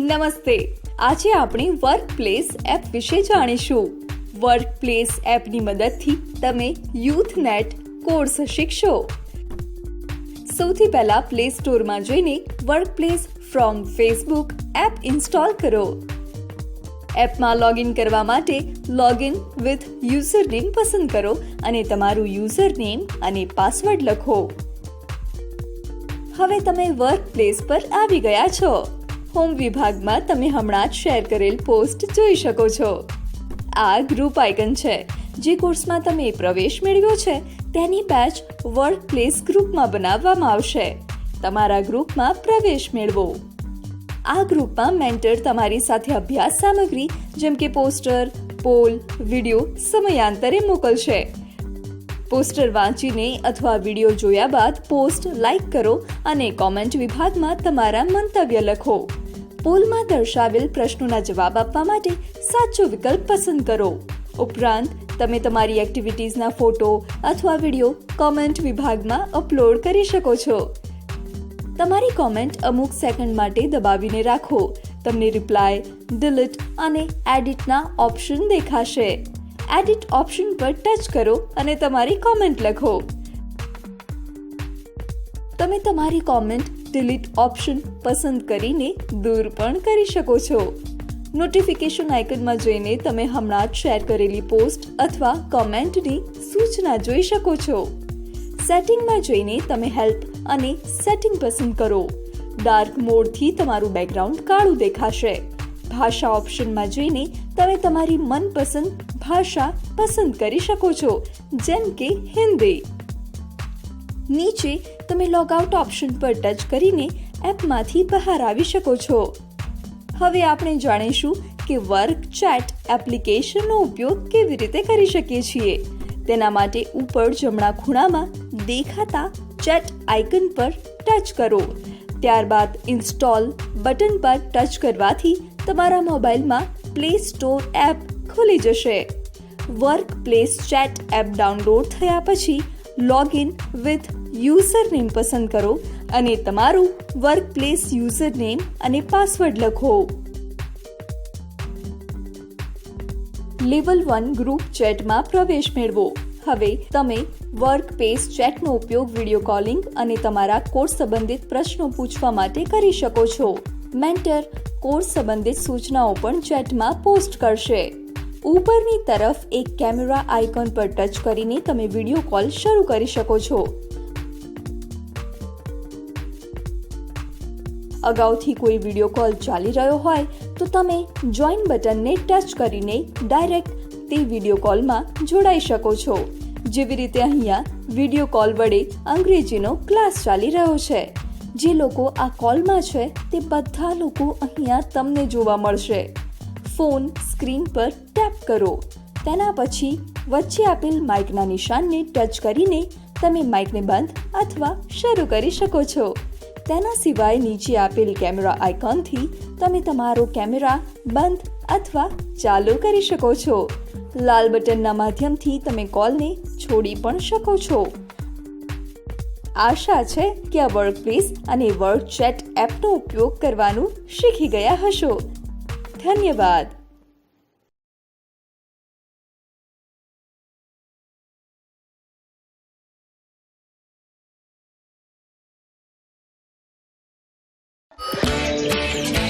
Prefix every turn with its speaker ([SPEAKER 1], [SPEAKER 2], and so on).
[SPEAKER 1] નમસ્તે. આજે આપણે વર્ક પ્લેસ એપ વિશે જાણીશું. વર્ક પ્લેસ એપની મદદથી તમે યુથ નેટ કોર્સ શીખશો. સૌથી પહેલા પ્લે સ્ટોરમાં જઈને Workplace from Facebook app install કરો એપમાં લોગિન કરવા માટે લોગિન વિથ યુઝર નેમ પસંદ કરો અને તમારું યુઝર નેમ અને પાસવર્ડ લખો. હવે તમે વર્ક પ્લેસ પર આવી ગયા છો. હોમ વિભાગમાં તમે હમણાં જ શેર કરેલ પોસ્ટ જોઈ શકો છો. આ ગ્રુપ આઇકન છે, જે કોર્સમાં તમે પ્રવેશ મેળવ્યો છે, તેની બેચ વર્ક પ્લેસ ગ્રુપમાં બનાવવામાં આવશે. તમારા ગ્રુપમાં પ્રવેશ મેળવો. આ ગ્રુપમાં મેન્ટર તમારી સાથે અભ્યાસ સામગ્રી, જેમ કે પોસ્ટર પોલ વિડિયો સમયાંતરે મોકલશે. પોસ્ટર વાંચીને અથવા વીડિયો જોયા બાદ પોસ્ટ લાઈક કરો અને કોમેન્ટ વિભાગમાં તમારા મંતવ્ય લખો. પોલમાં દર્શાવેલ પ્રશ્નોના જવાબ આપવા માટે સાચો વિકલ્પ પસંદ કરો. ઉપરાંત, તમે તમારી એક્ટિવિટીઝના ફોટો અથવા વીડિયો કોમેન્ટ વિભાગમાં અપલોડ કરી શકો છો. તમારી કોમેન્ટ અમુક સેકન્ડ માટે દબાવીને રાખો. તમને રિપ્લાય, ડિલીટ અને એડિટના ઓપ્શન દેખાશે. એડિટ ઓપ્શન પર ટચ કરો અને તમારી કોમેન્ટ લખો. તમે તમારી કોમેન્ટ ડિલીટ ઓપ્શન પસંદ કરીને દૂર પણ કરી શકો છો. નોટિફિકેશન આઇકનમાં જઈને તમે હમણાં જ શેર કરેલી પોસ્ટ અથવા કોમેન્ટની સૂચના જોઈ શકો છો. સેટિંગમાં જઈને તમે હેલ્પ અને સેટિંગ પસંદ કરો. ડાર્ક મોડથી તમારું બેકગ્રાઉન્ડ કાળું દેખાશે. ભાષા ઓપ્શનમાં જઈને તમે તમારી મનપસંદ ભાષા પસંદ કરી શકો છો, જેમ કે હિન્દી. નીચે તમે લોગઆઉટ ઓપ્શન પર ટચ કરીને એપમાંથી બહાર આવી શકો છો. હવે આપણે જાણીશું કે વર્ક ચેટ એપ્લિકેશનનો ઉપયોગ કેવી રીતે કરી શકીએ છીએ. તેના માટે ઉપર જમણા ખૂણામાં દેખાતા ચેટ આઇકન પર ટચ કરો. ત્યારબાદ ઇન્સ્ટોલ બટન પર ટચ કરવાથી તમારા મોબાઈલમાં પ્લે સ્ટોર એપ ખુલી જશે. Work place chat app download થયા પછી લોગિન વિથ યુઝર નેમ પસંદ કરો અને તમારું વર્ક પ્લેસ યુઝર નેમ અને પાસવર્ડ લખો. લેવલ વન ગ્રુપ ચેટમાં પ્રવેશ મેળવો. હવે તમે વર્ક પેસ ચેટનો ઉપયોગ વીડિયો કોલિંગ અને તમારા કોર્સ સંબંધિત પ્રશ્નો પૂછવા માટે કરી શકો છો. મેન્ટર કોર્સ સંબંધિત સૂચનાઓ પણ ચેટમાં પોસ્ટ કરશે. ઉપરની તરફ એક કેમેરા આઇકોન પર ટચ કરીને તમે વીડિયો કોલ શરૂ કરી શકો છો. અગાઉથી કોઈ વીડિયો કોલ ચાલી રહ્યો હોય, તો તમે જોઈન બટનને ટચ કરીને ડાયરેક્ટ તે વીડિયો કોલમાં જોડાઈ શકો છો. જેવી રીતે અહીંયા વીડિયો કોલ વડે અંગ્રેજીનો ક્લાસ ચાલી રહ્યો છે. જે લોકો આ કોલમાં છે, તે બધા લોકો અહીંયા તમને જોવા મળશે. ફોન સ્ક્રીન પર ટેપ કરો. તેના પછી વચ્ચે આપેલ માઇકના નિશાનને ટચ કરીને તમે માઇકને બંધ અથવા શરૂ કરી શકો છો. તેના સિવાય નીચે આપેલ કેમેરા આઇકોનથી તમે તમારો કેમેરા બંધ અથવા ચાલુ કરી શકો છો. લાલ બટનના માધ્યમથી તમે કોલને છોડી પણ શકો છો. આશા છે કે આ વર્કપ્લેસ અને વર્ક ચેટ એપનો ઉપયોગ કરવાનું શીખી ગયા હશો. ધન્યવાદ. Bye.